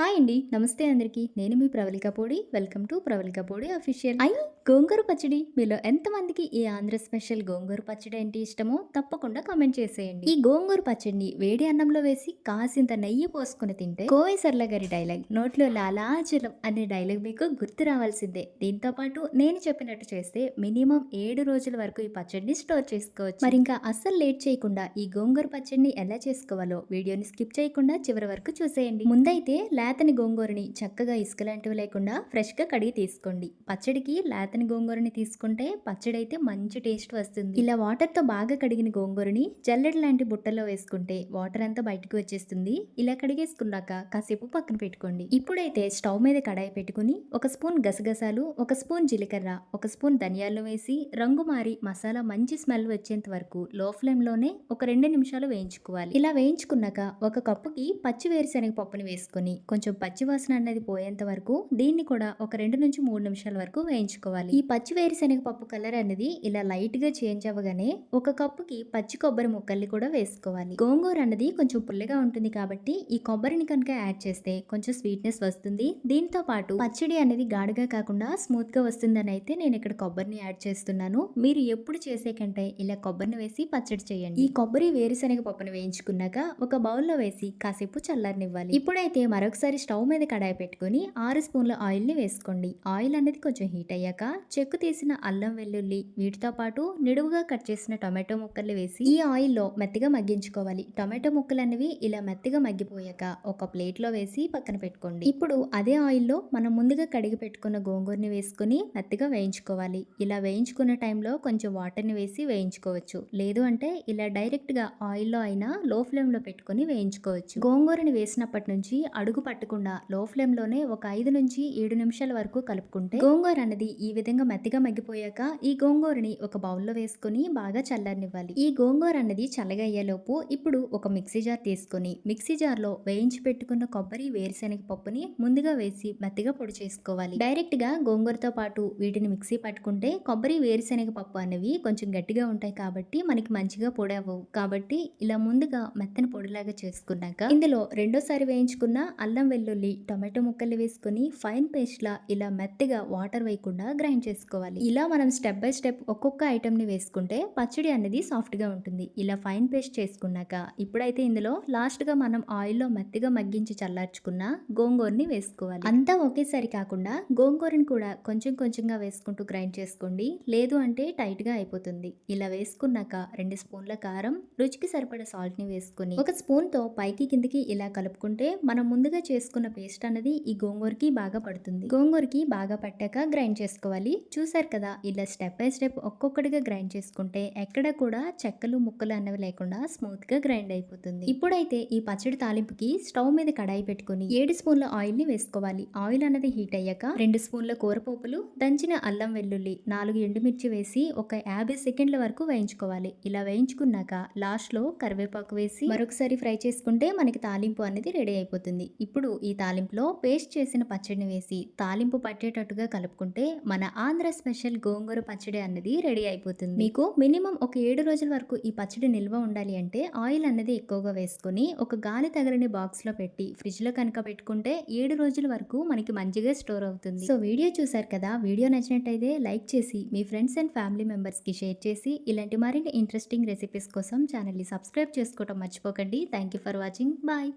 Hi అండి. నమస్తే అందరికీ. నేను మీ ప్రవళిక పొడి. Welcome to Pravalika Podi official. I గోంగూర పచ్చడి. మీలో ఎంతమందికి ఈ ఆంధ్ర స్పెషల్ గోంగూర పచ్చడి అంటే ఇష్టమో తప్పకుండా కామెంట్ చేసేయండి. ఈ గోంగూర పచ్చడిని వేడి అన్నంలో వేసి కాసింత నెయ్యి పోసుకుని తింటే కోవై సర్ల గారి డైలాగ్ నోట్లో లాలాచలం అనే డైలాగ్ మీకు గుర్తు రావాల్సిందే. దీంతో పాటు నేను చెప్పినట్టు చేస్తే మినిమం ఏడు రోజుల వరకు ఈ పచ్చడిని స్టోర్ చేసుకోవచ్చు. మరి ఇంకా అస్సలు లేట్ చేయకుండా ఈ గోంగూర పచ్చడిని ఎలా చేసుకోవాలో వీడియోని స్కిప్ చేయకుండా చివరి వరకు చూసేయండి. ముందైతే లేతని గోంగూరని చక్కగా ఇసుక లాంటివి లేకుండా ఫ్రెష్గా కడిగి తీసుకోండి. పచ్చడికి లేతని గోంగూరని తీసుకుంటే పచ్చడి అయితే మంచి టేస్ట్ వస్తుంది. ఇలా వాటర్తో బాగా కడిగిన గోంగూరని జల్లెడ లాంటి బుట్టలో వేసుకుంటే వాటర్ అంతా బయటకు వచ్చేస్తుంది. ఇలా కడిగేసుకున్నాక కాసేపు పక్కన పెట్టుకోండి. ఇప్పుడైతే స్టవ్ మీద కడాయి పెట్టుకుని ఒక స్పూన్ గసగసాలు ఒక స్పూన్ జీలకర్ర ఒక స్పూన్ ధనియాలు వేసి రంగు మారి మసాలా మంచి స్మెల్ వచ్చేంత వరకు లో ఫ్లేమ్లోనే ఒక రెండు నిమిషాలు వేయించుకోవాలి. ఇలా వేయించుకున్నాక ఒక కప్పుకి పచ్చి వేరుశనగ పప్పుని వేసుకొని కొంచెం పచ్చి వాసన అనేది పోయేంత వరకు దీన్ని కూడా ఒక రెండు నుంచి మూడు నిమిషాల వరకు వేయించుకోవాలి. ఈ పచ్చి వేరుశనగ పప్పు కలర్ అనేది ఇలా లైట్గా చేంజ్ అవ్వగానే ఒక కప్పుకి పచ్చి కొబ్బరి ముక్కల్ని కూడా వేసుకోవాలి. గోంగూర అన్నది కొంచెం పుల్లగా ఉంటుంది కాబట్టి ఈ కొబ్బరిని కనుక యాడ్ చేస్తే కొంచెం స్వీట్నెస్ వస్తుంది. దీంతో పాటు పచ్చడి అనేది గాఢగా కాకుండా స్మూత్గా వస్తుందని అయితే నేను ఇక్కడ కొబ్బరిని యాడ్ చేస్తున్నాను. మీరు ఎప్పుడు చేసే కంటే ఇలా కొబ్బరిని వేసి పచ్చడి చేయండి. ఈ కొబ్బరి వేరుశనగ పప్పును వేయించుకున్నాక ఒక బౌల్లో వేసి కాసేపు చల్లారనివ్వాలి. ఇప్పుడైతే మరొక ఒకసారి స్టవ్ మీద కడాయి పెట్టుకుని ఆరు స్పూన్ల ఆయిల్ని వేసుకోండి. ఆయిల్ అనేది కొంచెం హీట్ అయ్యాక చెక్కు తీసిన అల్లం వెల్లుల్లి వీటితో పాటు నిడువుగా కట్ చేసిన టొమాటో ముక్కలు వేసి ఈ ఆయిల్లో మెత్తగా మగ్గించుకోవాలి. టొమాటో ముక్కలు అనేవి ఇలా మెత్తగా మగ్గిపోయాక ఒక ప్లేట్లో వేసి పక్కన పెట్టుకోండి. ఇప్పుడు అదే ఆయిల్లో మనం ముందుగా కడిగి పెట్టుకున్న గోంగూరని వేసుకుని మెత్తగా వేయించుకోవాలి. ఇలా వేయించుకున్న టైంలో కొంచెం వాటర్ని వేసి వేయించుకోవచ్చు. లేదు అంటే ఇలా డైరెక్ట్గా ఆయిల్లో అయినా లో ఫ్లేమ్లో పెట్టుకుని వేయించుకోవచ్చు. గోంగూరని వేసినప్పటి నుంచి అడుగు పట్టకుండా లో ఫ్లేమ్లోనే ఒక ఐదు నుంచి ఏడు నిమిషాల వరకు కలుపుకుంటే గోంగూర అనేది ఈ విధంగా మెత్తగా మగ్గిపోయాక ఈ గోంగూరని ఒక బౌల్లో వేసుకొని బాగా చల్లారనివ్వాలి. ఈ గోంగూర అనేది చల్లగా అయ్యేలోపు ఇప్పుడు ఒక మిక్సీ జార్ తీసుకొని మిక్సీ జార్లో వేయించి పెట్టుకున్న కొబ్బరి వేరుశనగ పప్పుని ముందుగా వేసి మెత్తగా పొడి చేసుకోవాలి. డైరెక్ట్గా గోంగూరతో పాటు వీటిని మిక్సీ పట్టుకుంటే కొబ్బరి వేరుశనగ పప్పు అనేవి కొంచెం గట్టిగా ఉంటాయి కాబట్టి మనకి మంచిగా పొడి అవ్వవు. కాబట్టి ఇలా ముందుగా మెత్తని పొడిలాగా చేసుకున్నాక ఇందులో రెండోసారి వేయించుకున్న అల్లం వెల్లుల్లి టొమాటో ముక్కలు వేసుకొని ఫైన్ పేస్ట్ లా ఇలా మెత్తగా వాటర్ వేయకుండా గ్రైండ్ చేసుకోవాలి. ఇలా మనం స్టెప్ బై స్టెప్ ఒక్కొక్క ఐటెంని వేసుకుంటే పచ్చడి అనేది సాఫ్ట్గా ఉంటుంది. ఇలా ఫైన్ పేస్ట్ చేసుకున్నాక ఇప్పుడైతే ఇందులో లాస్ట్గా మనం ఆయిల్లో మెత్తగా మగ్గించి చల్లార్చుకున్న గోంగూరని వేసుకోవాలి. అంతా ఒకేసారి కాకుండా గోంగూరని కూడా కొంచెం కొంచెంగా వేసుకుంటూ గ్రైండ్ చేసుకోండి. లేదు అంటే టైట్గా అయిపోతుంది. ఇలా వేసుకున్నాక రెండు స్పూన్ల కారం రుచికి సరిపడ సాల్ట్ని వేసుకుని ఒక స్పూన్తో పైకి కిందికి ఇలా కలుపుకుంటే మనం ముందుగా చేసుకున్న పేస్ట్ అనేది ఈ గోంగూరకి బాగా పడుతుంది. గోంగూరకి బాగా పట్టాక గ్రైండ్ చేసుకోవాలి. చూసారు కదా ఇలా స్టెప్ బై స్టెప్ ఒక్కొక్కటిగా గ్రైండ్ చేసుకుంటే ఎక్కడ కూడా చెక్కలు ముక్కలు అనేవి లేకుండా స్మూత్గా గ్రైండ్ అయిపోతుంది. ఇప్పుడైతే ఈ పచ్చడి తాలింపుకి స్టవ్ మీద కడాయి పెట్టుకుని ఏడు స్పూన్ల ఆయిల్ని వేసుకోవాలి. ఆయిల్ అనేది హీట్ అయ్యాక రెండు స్పూన్ల కూరపోపులు దంచిన అల్లం వెల్లుల్లి నాలుగు ఎండుమిర్చి వేసి ఒక యాభై సెకండ్ల వరకు వేయించుకోవాలి. ఇలా వేయించుకున్నాక లాస్ట్లో కరివేపాకు వేసి మరొకసారి ఫ్రై చేసుకుంటే మనకి తాలింపు అనేది రెడీ అయిపోతుంది. ఇప్పుడు ఈ తాలింపులో పేస్ట్ చేసిన పచ్చడిని వేసి తాలింపు పట్టేటట్టుగా కలుపుకుంటే మన ఆంధ్ర స్పెషల్ గోంగూర పచ్చడి అన్నది రెడీ అయిపోతుంది. మీకు మినిమం ఒక ఏడు రోజుల వరకు ఈ పచ్చడి నిల్వ ఉండాలి అంటే ఆయిల్ అన్నది ఎక్కువగా వేసుకొని ఒక గాలి తగలని బాక్స్లో పెట్టి ఫ్రిడ్జ్లో కనుక పెట్టుకుంటే ఏడు రోజుల వరకు మనకి మంచిగా స్టోర్ అవుతుంది. సో వీడియో చూసారు కదా వీడియో నచ్చినట్టయితే లైక్ చేసి మీ ఫ్రెండ్స్ అండ్ ఫ్యామిలీ మెంబర్స్కి షేర్ చేసి ఇలాంటి మరిన్ని ఇంట్రెస్టింగ్ రెసిపీస్ కోసం ఛానల్ని సబ్స్క్రైబ్ చేసుకోవడం మర్చిపోకండి. Thank you for watching. Bye.